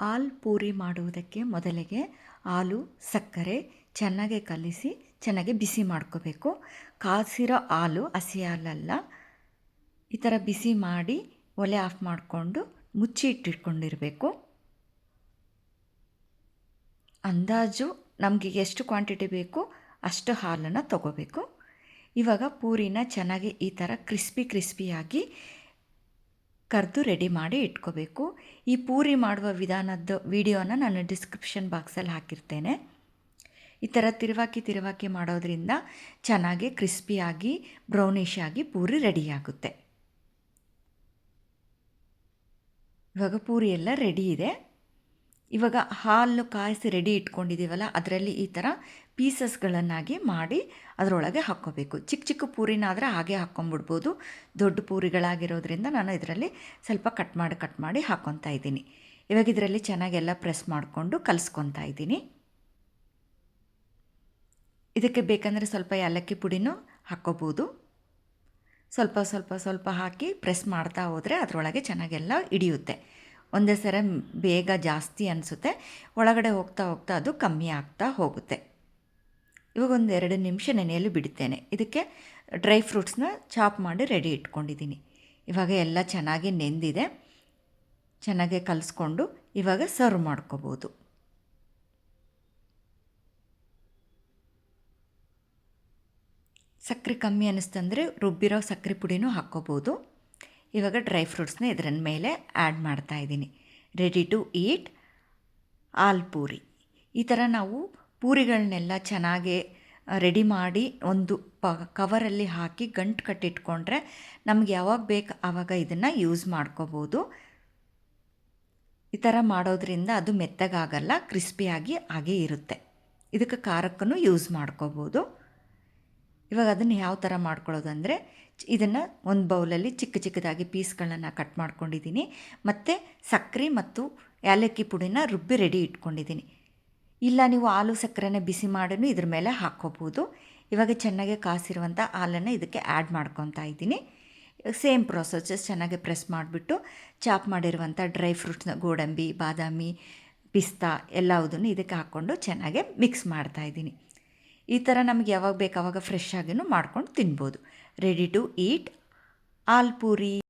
ಹಾಲು ಪೂರಿ ಮಾಡುವುದಕ್ಕೆ ಮೊದಲಿಗೆ ಹಾಲು, ಸಕ್ಕರೆ ಚೆನ್ನಾಗಿ ಕಲಿಸಿ, ಚೆನ್ನಾಗಿ ಬಿಸಿ ಮಾಡ್ಕೋಬೇಕು. ಕಾಸಿರೋ ಹಾಲು, ಹಸಿ ಹಾಲಲ್ಲ, ಈ ಥರ ಬಿಸಿ ಮಾಡಿ ಒಲೆ ಆಫ್ ಮಾಡಿಕೊಂಡು ಮುಚ್ಚಿ ಇಟ್ಟಿಟ್ಕೊಂಡಿರಬೇಕು. ಅಂದಾಜು ನಮಗೆ ಎಷ್ಟು ಕ್ವಾಂಟಿಟಿ ಬೇಕು ಅಷ್ಟು ಹಾಲನ್ನು ತಗೋಬೇಕು. ಇವಾಗ ಪೂರಿನ ಚೆನ್ನಾಗಿ ಈ ಥರ ಕ್ರಿಸ್ಪಿ ಕ್ರಿಸ್ಪಿಯಾಗಿ ಕರೆದು ರೆಡಿ ಮಾಡಿ ಇಟ್ಕೋಬೇಕು. ಈ ಪೂರಿ ಮಾಡುವ ವಿಧಾನದ ವಿಡಿಯೋನ ನಾನು ಡಿಸ್ಕ್ರಿಪ್ಷನ್ ಬಾಕ್ಸಲ್ಲಿ ಹಾಕಿರ್ತೇನೆ. ಈ ಥರ ತಿರುವಾಕಿ ತಿರುವಾಕಿ ಮಾಡೋದ್ರಿಂದ ಚೆನ್ನಾಗಿ ಕ್ರಿಸ್ಪಿಯಾಗಿ ಬ್ರೌನಿಶ್ ಆಗಿ ಪೂರಿ ರೆಡಿಯಾಗುತ್ತೆ ಇವಾಗ ಪೂರಿ ಎಲ್ಲ ರೆಡಿ ಇದೆ. ಇವಾಗ ಹಾಲು ಕಾಯಿಸಿ ರೆಡಿ ಇಟ್ಕೊಂಡಿದ್ದೀವಲ್ಲ ಅದರಲ್ಲಿ ಈ ಥರ ಪೀಸಸ್ಗಳನ್ನಾಗಿ ಮಾಡಿ ಅದರೊಳಗೆ ಹಾಕ್ಕೋಬೇಕು. ಚಿಕ್ಕ ಚಿಕ್ಕ ಪೂರಿನಾದರೆ ಹಾಗೆ ಹಾಕ್ಕೊಂಬಿಡ್ಬೋದು ದೊಡ್ಡ ಪೂರಿಗಳಾಗಿರೋದ್ರಿಂದ ನಾನು ಇದರಲ್ಲಿ ಸ್ವಲ್ಪ ಕಟ್ ಮಾಡಿ ಕಟ್ ಮಾಡಿ ಹಾಕ್ಕೊತಾ ಇದ್ದೀನಿ. ಇವಾಗ ಇದರಲ್ಲಿ ಚೆನ್ನಾಗೆಲ್ಲ ಪ್ರೆಸ್ ಮಾಡಿಕೊಂಡು ಕಲಿಸ್ಕೊತಾ ಇದ್ದೀನಿ. ಇದಕ್ಕೆ ಬೇಕಂದರೆ ಸ್ವಲ್ಪ ಏಲಕ್ಕಿ ಪುಡಿನೂ ಹಾಕ್ಕೋಬೋದು. ಸ್ವಲ್ಪ ಸ್ವಲ್ಪ ಸ್ವಲ್ಪ ಹಾಕಿ ಪ್ರೆಸ್ ಮಾಡ್ತಾ ಹೋದರೆ ಅದರೊಳಗೆ ಚೆನ್ನಾಗೆಲ್ಲ ಹಿಡಿಯುತ್ತೆ. ಒಂದೇ ಸರ ಬೇಗ ಜಾಸ್ತಿ ಅನಿಸುತ್ತೆ. ಒಳಗಡೆ ಹೋಗ್ತಾ ಹೋಗ್ತಾ ಅದು ಕಮ್ಮಿ ಆಗ್ತಾ ಹೋಗುತ್ತೆ. ಇವಾಗ ಒಂದು ಎರಡು ನಿಮಿಷ ನೆನೆಯಲು ಬಿಡುತ್ತೇನೆ ಇದಕ್ಕೆ ಡ್ರೈ ಫ್ರೂಟ್ಸ್ನ ಚಾಪ್ ಮಾಡಿ ರೆಡಿ ಇಟ್ಕೊಂಡಿದ್ದೀನಿ. ಇವಾಗ ಎಲ್ಲ ಚೆನ್ನಾಗಿ ನೆಂದಿದೆ. ಚೆನ್ನಾಗಿ ಕಲಿಸ್ಕೊಂಡು ಇವಾಗ ಸರ್ವ್ ಮಾಡ್ಕೋಬೋದು. ಸಕ್ಕರೆ ಕಮ್ಮಿ ಅನ್ನಿಸ್ತಂದರೆ ರುಬ್ಬಿರೋ ಸಕ್ಕರೆ ಪುಡಿನೂ ಹಾಕ್ಕೋಬೋದು. ಇವಾಗ ಡ್ರೈ ಫ್ರೂಟ್ಸ್ನ ಇದರ ಮೇಲೆ ಆ್ಯಡ್ ಮಾಡ್ತಾ ಇದ್ದೀನಿ. Ready to eat all puri. ಈ ಥರ ನಾವು ಪೂರಿಗಳನ್ನೆಲ್ಲ ಚೆನ್ನಾಗಿ ರೆಡಿ ಮಾಡಿ ಒಂದು ಪ ಕವರಲ್ಲಿ ಹಾಕಿ ಗಂಟು ಕಟ್ಟಿಟ್ಕೊಂಡ್ರೆ ನಮ್ಗೆ ಯಾವಾಗ ಬೇಕು ಆವಾಗ ಇದನ್ನು ಯೂಸ್ ಮಾಡ್ಕೋಬೋದು. ಈ ಥರ ಮಾಡೋದ್ರಿಂದ ಅದು ಮೆತ್ತಗಾಗಲ್ಲ ಕ್ರಿಸ್ಪಿಯಾಗಿ ಹಾಗೆ ಇರುತ್ತೆ. ಇದಕ್ಕೆ ಖಾರಕ್ಕೂ ಯೂಸ್ ಮಾಡ್ಕೋಬೋದು. ಇವಾಗ ಅದನ್ನು ಯಾವ ಥರ ಮಾಡ್ಕೊಳ್ಳೋದಂದರೆ ಇದನ್ನು ಒಂದು ಬೌಲಲ್ಲಿ ಚಿಕ್ಕ ಚಿಕ್ಕದಾಗಿ ಪೀಸ್ಗಳನ್ನು ಕಟ್ ಮಾಡ್ಕೊಂಡಿದ್ದೀನಿ ಮತ್ತು ಸಕ್ಕರೆ ಮತ್ತು ಏಲಕ್ಕಿ ಪುಡಿನ ರುಬ್ಬಿ ರೆಡಿ ಇಟ್ಕೊಂಡಿದ್ದೀನಿ ಇಲ್ಲ ನೀವು ಹಾಲು ಸಕ್ಕರೆನ ಬಿಸಿ ಮಾಡಿನೂ ಇದ್ರ ಮೇಲೆ ಹಾಕ್ಕೋಬೋದು. ಇವಾಗ ಚೆನ್ನಾಗಿ ಕಾಸಿರುವಂಥ ಹಾಲನ್ನು ಇದಕ್ಕೆ ಆ್ಯಡ್ ಮಾಡ್ಕೊತಾ ಇದ್ದೀನಿ. ಸೇಮ್ ಪ್ರೊಸೆಸ್ ಚೆನ್ನಾಗಿ ಪ್ರೆಸ್ ಮಾಡಿಬಿಟ್ಟು ಚಾಪ್ ಮಾಡಿರುವಂಥ ಡ್ರೈ ಫ್ರೂಟ್ಸ್ನ ಗೋಡಂಬಿ, ಬಾದಾಮಿ, ಪಿಸ್ತಾ ಎಲ್ಲವುದನ್ನು ಇದಕ್ಕೆ ಹಾಕ್ಕೊಂಡು ಚೆನ್ನಾಗೆ ಮಿಕ್ಸ್ ಮಾಡ್ತಾಯಿದ್ದೀನಿ ಈ ಥರ ನಮಗೆ ಯಾವಾಗ ಬೇಕು ಫ್ರೆಶ್ ಆಗಿನೂ ಮಾಡ್ಕೊಂಡು ತಿನ್ಬೋದು. Ready to eat all puri.